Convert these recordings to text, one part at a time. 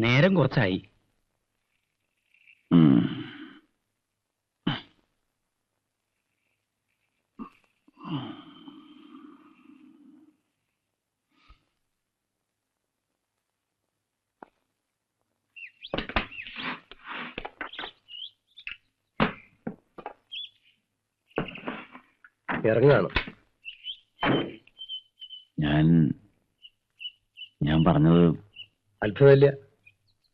നേരം കുറച്ചായി. ഞാൻ ഞാൻ പറഞ്ഞത് അത്ഭുതമില്ല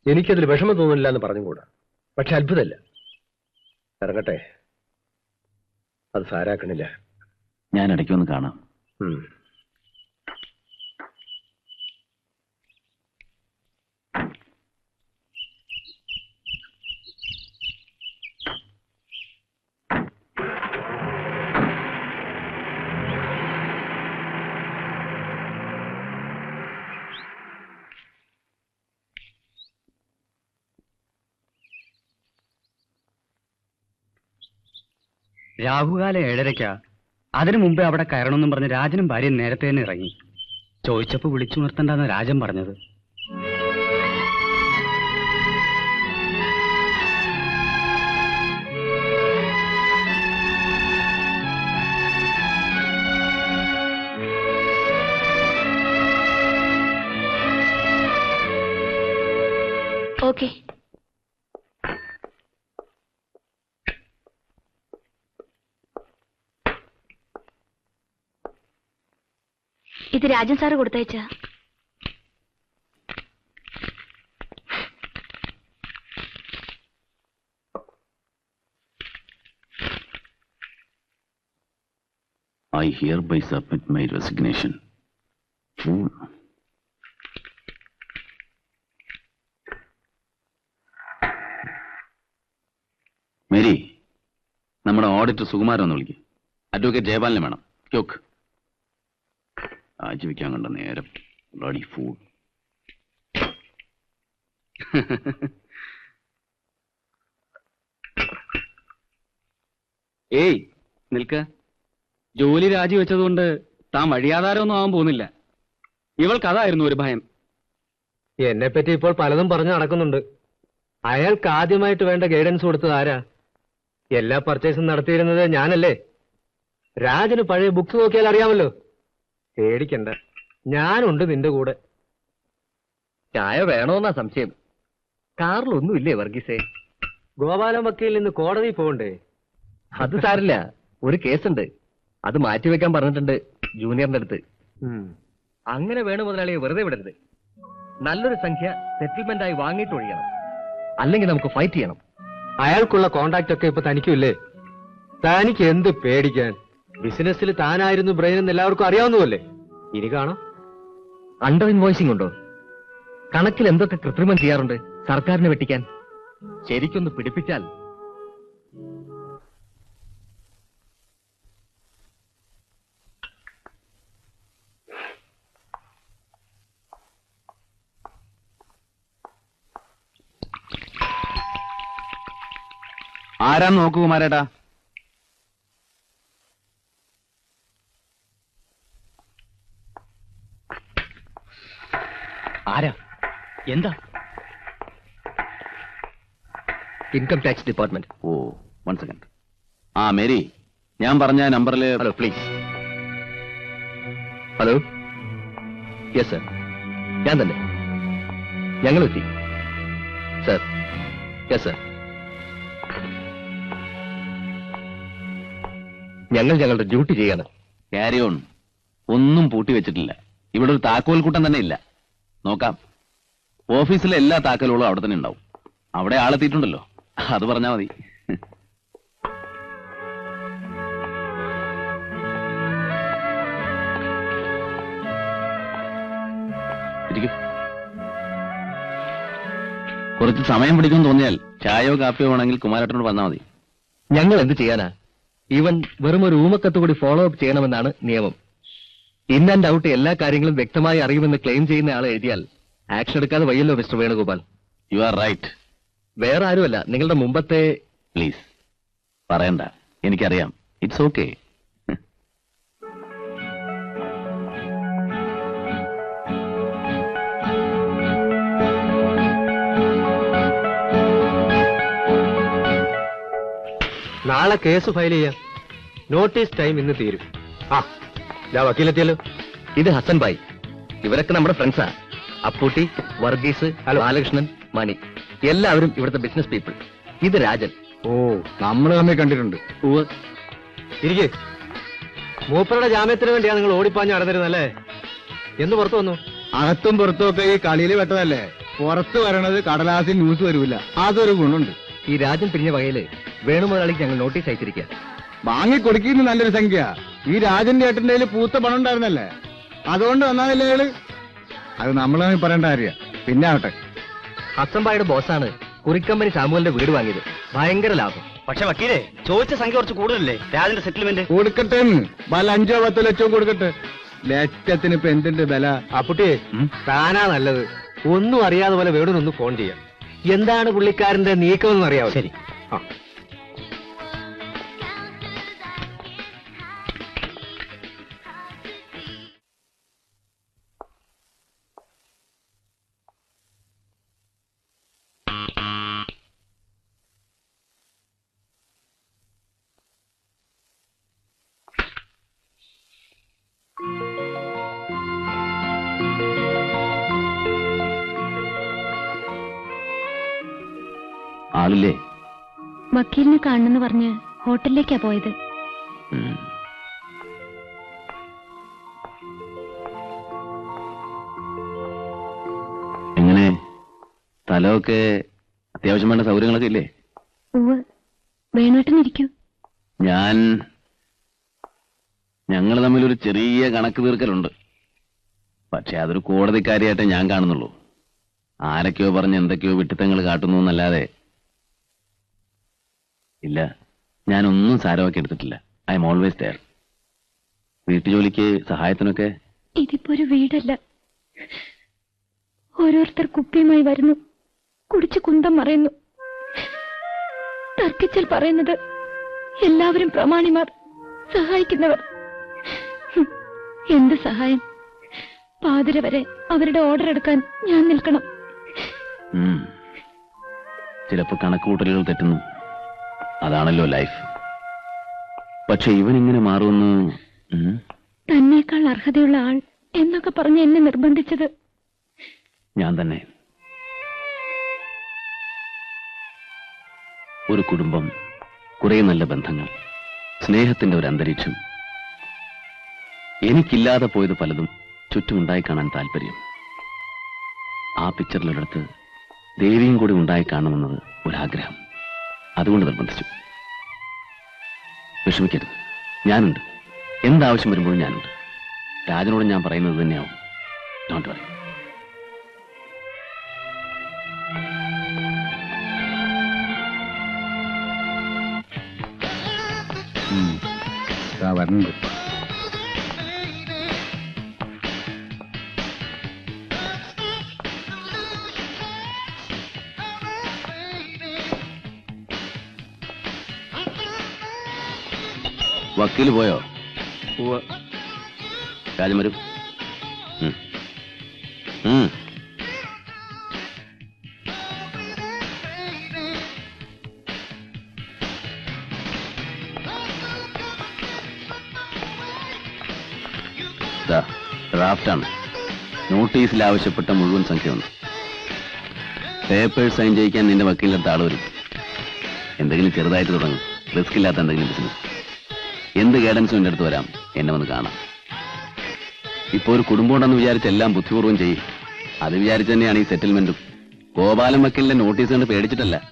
എനിക്കതിൽ വിഷമം തോന്നില്ല എന്ന് പറഞ്ഞുകൂടാ? പക്ഷെ അത്ഭുതമല്ല. ഇറങ്ങട്ടെ. അത് സാരാക്കണില്ല. ഞാൻ ഇടയ്ക്കൊന്ന് കാണാം. രാഹുകാലം ഏഴരയ്ക്കാ. അതിനു മുമ്പേ അവിടെ കയറണമെന്നും പറഞ്ഞ് രാജനും ഭാര്യയും നേരത്തെ തന്നെ ഇറങ്ങി. ചോദിച്ചപ്പോ വിളിച്ചുണർത്തണ്ടെന്ന് രാജൻ പറഞ്ഞത്. ഓക്കെ ഇത് രാജൻ സാറ് കൊടുത്തയച്ച I hereby submit my resignation. Fool. Mary നമ്മുടെ ഓഡിറ്റർ സുകുമാരൻ ഒന്ന് വിളിക്കും അഡ്വക്കേറ്റ് ജയപാലിനെ വേണം യോക്ക് ആജീവിക്കാൻ കണ്ട നേരം. റെഡി ഫൂൾ ഏയ് നിൽക്ക. ജോലി രാജിവെച്ചതുകൊണ്ട് താൻ വഴിയാധാരമൊന്നും ആവാൻ പോകുന്നില്ല. ഇവൾക്ക് അതായിരുന്നു ഒരു ഭയം. എന്നെ പറ്റി ഇപ്പോൾ പലതും പറഞ്ഞു നടക്കുന്നുണ്ട്. അയാൾക്ക് ആദ്യമായിട്ട് വേണ്ട ഗൈഡൻസ് കൊടുത്തത് ആരാ? എല്ലാ പർച്ചേസും നടത്തിയിരുന്നത് ഞാനല്ലേ? രാജന് പഴയ ബുക്ക് നോക്കിയാൽ അറിയാമല്ലോ. പേടിക്കണ്ട. ഞാനുണ്ട് നിന്റെ കൂടെ. ചായ വേണോന്നാ സംശയം. കാറിലൊന്നുമില്ലേ വർഗീസേ? ഗോപാലൻ വക്കീൽ നിന്ന് കോടതി പോകണ്ടേ? അത് സാരില്ല. ഒരു കേസുണ്ട്. അത് മാറ്റിവെക്കാൻ പറഞ്ഞിട്ടുണ്ട് ജൂനിയറിന്റെ അടുത്ത്. അങ്ങനെ വേണു മുതലാളിയെ വെറുതെ വിടരുത്. നല്ലൊരു സംഖ്യ സെറ്റിൽമെന്റ് ആയി വാങ്ങിയിട്ട് ഒഴിയണം. അല്ലെങ്കിൽ നമുക്ക് ഫൈറ്റ് ചെയ്യണം. അയാൾക്കുള്ള കോണ്ടാക്ട് ഒക്കെ ഇപ്പൊ തനിക്കില്ലേ തനിക്ക് എന്ത് പേടിക്കാൻ? ബിസിനസ്സിൽ താനായിരുന്നു ബ്രെയിൻ എന്ന് എല്ലാവർക്കും അറിയാവുന്നതല്ലേ? ഇനി കാണാം. അണ്ടർ ഇൻവോയ്സിംഗ് ഉണ്ടോ? കണക്കിൽ എന്തൊക്കെ കൃത്രിമം ചെയ്യാറുണ്ട് സർക്കാരിനെ വെട്ടിക്കാൻ? ശരിക്കൊന്ന് പിടിപ്പിച്ചാൽ. ആരാ നോക്കൂ ആരാ എന്താ income tax department oh one second ആ മേരി ഞാൻ പറഞ്ഞ നമ്പറിൽ hello please hello yes sir ഞാൻ തന്നെ. ഞങ്ങൾ എത്തി സർ യെസ് സർ ഞങ്ങൾ ഞങ്ങളുടെ ഡ്യൂട്ടി ചെയ്യാണ്. ക്യാരി ഓൺ ഒന്നും പൂട്ടി വെച്ചിട്ടില്ല. ഇവിടെ ഒരു താക്കോൽ കൂട്ടം തന്നെ ഇല്ല. നോക്കാം. ഓഫീസിലെ എല്ലാ താക്കോലുകളും അവിടെ തന്നെ ഉണ്ടാവും. അവിടെ ആളെത്തിയിട്ടുണ്ടല്ലോ. അത് പറഞ്ഞാ മതി. കുറച്ച് സമയം പിടിക്കും തോന്നിയാൽ ചായയോ കാപ്പിയോ വേണമെങ്കിൽ കുമാരേട്ടനോട് വന്നാൽ മതി. ഞങ്ങൾ എന്ത് ചെയ്യാനാ? ഇവൻ വെറും ഒരു ഊമക്കത്ത് കൂടി ഫോളോ അപ്പ് ചെയ്യണമെന്നാണ് നിയമം. ഇൻ ആൻഡ് ഔട്ട് എല്ലാ കാര്യങ്ങളും വ്യക്തമായി അറിയുമെന്ന് ക്ലെയിം ചെയ്യുന്ന ആൾ എഴുതിയാൽ ആക്ഷൻ എടുക്കാതെ വയ്യല്ലോ mister Venugopal. You are right വേറെ ആരുമല്ല നിങ്ങളുടെ മുമ്പത്തെ പ്ലീസ് പറയണ്ട. എനിക്കറിയാം. ഇറ്റ്സ് ഓക്കെ നാളെ കേസ് ഫയൽ ചെയ്യാം. നോട്ടീസ് ടൈം ഇന്ന് തീരും. ആ ഞാൻ വക്കീലെത്തിയല്ലോ. ഇത് ഹസൻ ഭായ്. ഇവരൊക്കെ നമ്മുടെ ഫ്രണ്ട്സാ അപ്പൂട്ടി വർഗീസ് ബാലകൃഷ്ണൻ. മണി. എല്ലാവരും ഇവിടുത്തെ ബിസിനസ് പീപ്പിൾ ഇത് രാജൻ. ഓ നമ്മൾ തമ്മിൽ കണ്ടിട്ടുണ്ട്. ഇരിക്കെ. മൂപ്പരുടെ ജാമ്യത്തിന് വേണ്ടിയാ നിങ്ങൾ ഓടിപ്പാഞ്ഞ് നടന്നിരുന്നല്ലേ? എന്ന് പുറത്തു വന്നു. അകത്തും പുറത്തും ഒക്കെ ഈ കളിയിൽ വെട്ടതല്ലേ പുറത്ത് വരണത് കടലാസിൽ ന്യൂസ് വരൂല. അതൊരു ഗുണമുണ്ട്. ഈ രാജൻ പിരിഞ്ഞ വകയിൽ വേണു മുതലാളിക്ക് ഞങ്ങൾ നോട്ടീസ് അയച്ചിരിക്കുക വാങ്ങി കൊടുക്കുന്ന നല്ലൊരു സംഖ്യ. ഈ രാജന്റെ ഏട്ടന്റെ പൂത്ത പണം ഉണ്ടായിരുന്നല്ലേ? അതുകൊണ്ട് വന്നാലല്ലേ അയാൾ? അത് നമ്മൾ പറയേണ്ട കാര്യ. പിന്നെ ആവട്ടെ. ഭായിയുടെ ബോസാണ് കുറിക്കമ്പനി സാമുവലിന്റെ വീട് വാങ്ങിയത്. ഭയങ്കര ലാഭം. പക്ഷെ വക്കീലേ ചോദിച്ച സംഖ്യ കുറച്ച് കൂടുതലല്ലേ? രാജന്റെ സെറ്റിൽമെന്റ് കൊടുക്കട്ടെ. വല്ല അഞ്ചോ പത്തോ ലക്ഷവും കൊടുക്കട്ടെ. ലക്ഷത്തിന് ഇപ്പൊ എന്തിന്റെ ബല അപ്പുട്ടിയെ താനാ നല്ലത്. ഒന്നും അറിയാതെ പോലെ വേണുനൊന്ന് ഫോൺ ചെയ്യാം. എന്താണ് പുള്ളിക്കാരന്റെ നീക്കമെന്ന് അറിയാവോ? ശരി. ആ. ആളില്ലേ? വക്കീലിനെ കാണണമെന്ന് പറഞ്ഞ് ഹോട്ടലിലേക്കാ പോയത്. എങ്ങനെ? സ്ഥലമൊക്കെ അത്യാവശ്യം വേണ്ട സൗകര്യങ്ങളൊക്കെ ഇല്ലേ? ഇരിക്കൂ. ഞാൻ ഞങ്ങൾ തമ്മിൽ ഒരു ചെറിയ കണക്ക് തീർക്കലുണ്ട്. പക്ഷെ അതൊരു കോടതിക്കാരിയായിട്ടേ ഞാൻ കാണുന്നുള്ളൂ. ആരൊക്കെയോ പറഞ്ഞ് എന്തൊക്കെയോ വിട്ടിത്തങ്ങൾ കാട്ടുന്നു എന്നല്ലാതെ ഇല്ല. ഞാനൊന്നും സാരമാക്കി എടുത്തിട്ടില്ല. ഐ എം ഓൾവേസ് ഡയർ വീട്ടുജോലിക്ക് സഹായത്തിനൊക്കെ? ഇതിപ്പോ ഒരു വീടല്ല. ഓരോരുത്തർ കുപ്പിയുമായി വരുന്നു. കുടിച്ച് കുന്തം മറയുന്നു. തർക്കിച്ചാൽ പറയുന്നത് എല്ലാവരും പ്രമാണിമാർ സഹായിക്കുന്നവർ. എന്ത് സഹായം? പാതിര വരെ അവരുടെ ഓർഡർ എടുക്കാൻ ഞാൻ നിൽക്കണം. ചിലപ്പോൾ ചിലപ്പോ കണക്കുകൂട്ടലുകൾ തെറ്റുന്നു. അതാണല്ലോ ലൈഫ്. പക്ഷെ ഇവൻ ഇങ്ങനെ മാറുമെന്ന് തന്നെക്കാൾ തന്നേക്കാൾ അർഹതയുള്ള ആൾ എന്നൊക്കെ പറഞ്ഞ് എന്നെ നിർബന്ധിച്ചത്. ഞാൻ തന്നെ. ഒരു കുടുംബം കുറെ നല്ല ബന്ധങ്ങൾ സ്നേഹത്തിന്റെ ഒരു അന്തരീക്ഷം. എനിക്കില്ലാതെ പോയത് പലതും ചുറ്റുമുണ്ടായി കാണാൻ താല്പര്യം. ആ പിക്ചറിലൊരിടത്ത് ദേവിയും കൂടി ഉണ്ടായി കാണുമെന്നത് ഒരാഗ്രഹം. അതുകൊണ്ട് നിർബന്ധിച്ചു. വിഷമിക്കരുത്. ഞാനുണ്ട്. എന്താവശ്യം വരുമ്പോഴും ഞാനുണ്ട്. രാജനോട് ഞാൻ പറയുന്നത് തന്നെയാവും. ഡോണ്ട് വറി ദാ വക്കീൽ പോയോ? കാര്യം വരും ഡ്രാഫ്റ്റാണ്. നോട്ടീസിൽ ആവശ്യപ്പെട്ട മുഴുവൻ സംഖ്യ സംഖ്യയുണ്ട് പേപ്പേഴ്സ് സൈൻ ചെയ്യിക്കാൻ നിന്റെ വക്കീലിന്റെ അടുത്ത് ആൾ വരും. എന്തെങ്കിലും ചെറുതായിട്ട് തുടങ്ങും. റിസ്ക് ഇല്ലാത്ത എന്തെങ്കിലും ബിസിനസ്. എന്ത് ഗൈഡൻസും എന്റെ അടുത്ത് വരാം. എന്നെ വന്ന് കാണാം. ഇപ്പൊ ഒരു കുടുംബം ഉണ്ടെന്ന് വിചാരിച്ച് എല്ലാം ബുദ്ധിപൂർവം ചെയ്യും. അത് വിചാരിച്ച് തന്നെയാണ് ഈ സെറ്റിൽമെന്റും ഗോപാലൻ വക്കീലിന്റെ നോട്ടീസ് കണ്ട് പേടിച്ചിട്ടല്ല.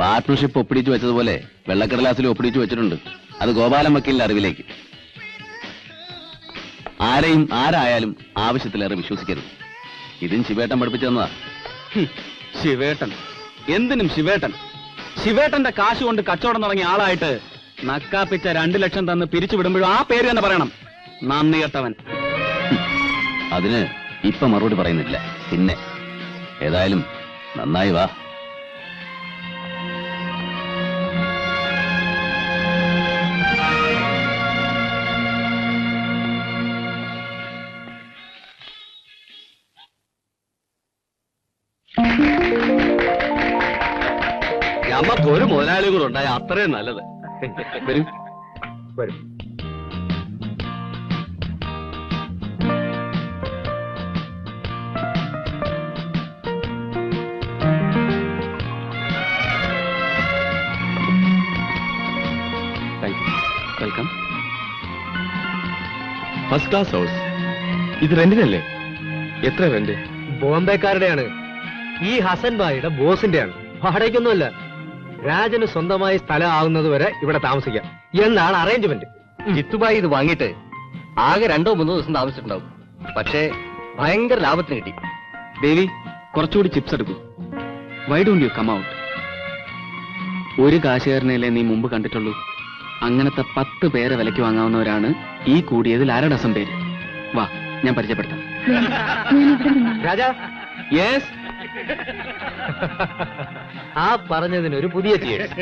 പാർട്ട്ണർഷിപ്പ് ഒപ്പിടിച്ചു വെച്ചതുപോലെ വെള്ളക്കടലാസിൽ ഒപ്പിടിച്ചു വെച്ചിട്ടുണ്ട്. അത് ഗോപാലൻ വക്കീലിന്റെ അറിവിലേക്ക്. ആരെയും ആരായാലും ആവശ്യത്തിലേറെ വിശ്വസിക്കരുത്. ഇതും ശിവേട്ടൻ പഠിപ്പിച്ചു തന്നതാ. ശിവേട്ടൻ. എന്തിനും ശിവേട്ടൻ. ശിവേട്ടന്റെ കാശ് കൊണ്ട് കച്ചവടം തുടങ്ങിയ ആളായിട്ട് നക്കാപ്പിച്ച രണ്ടു ലക്ഷം തന്ന് പിരിച്ചു വിടുമ്പോഴും ആ പേര് തന്നെ പറയണം. നന്ദി കേട്ടവൻ. അതിന് ഇപ്പൊ മറുപടി പറയുന്നില്ല. പിന്നെ. ഏതായാലും നന്നായി വാ. നമുക്ക് ഒരു മുതലാളിയും കൂടെ ഉണ്ടായ അത്രയും നല്ലത്. വരൂ. വരും. വെൽക്കം ഫസ്റ്റ് ക്ലാസ് ഹൗസ് ഇത് റെന്റിനല്ലേ എത്ര റെന്റ് ബോംബെക്കാരുടെയാണ്. ഈ ഹസൻ ഭായിയുടെ ബോസിന്റെയാണ്. വാടകയ്ക്കൊന്നുമല്ല. രാജന് സ്വന്തമായി സ്ഥലം ആവുന്നത് വരെ ഇവിടെ താമസിക്കാം. എന്നാണ് അറേഞ്ച്മെന്റ് ജിത്തുബായി ഇത് വാങ്ങിയിട്ട് ആകെ രണ്ടോ മൂന്നോ ദിവസം താമസിച്ചിട്ടുണ്ടാവും. പക്ഷേ ഭയങ്കര ലാഭത്തിന് കിട്ടി. ദേവി കുറച്ചുകൂടി ചിപ്സ് എടുക്കും. Why don't you come out ഒരു കാശുകാരനല്ലേ നീ മുമ്പ് കണ്ടിട്ടുള്ളൂ. അങ്ങനത്തെ പത്ത് പേരെ വിലയ്ക്ക് വാങ്ങാവുന്നവരാണ് ഈ കൂടിയതിൽ അര പേര്. വാ ഞാൻ പരിചയപ്പെടുത്താം. രാജാ? യെസ് ആ പറഞ്ഞതിനൊരു പുതിയ cheers.